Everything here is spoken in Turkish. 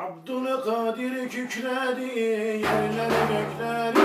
Abdülkadir kükredi, yerleri gökler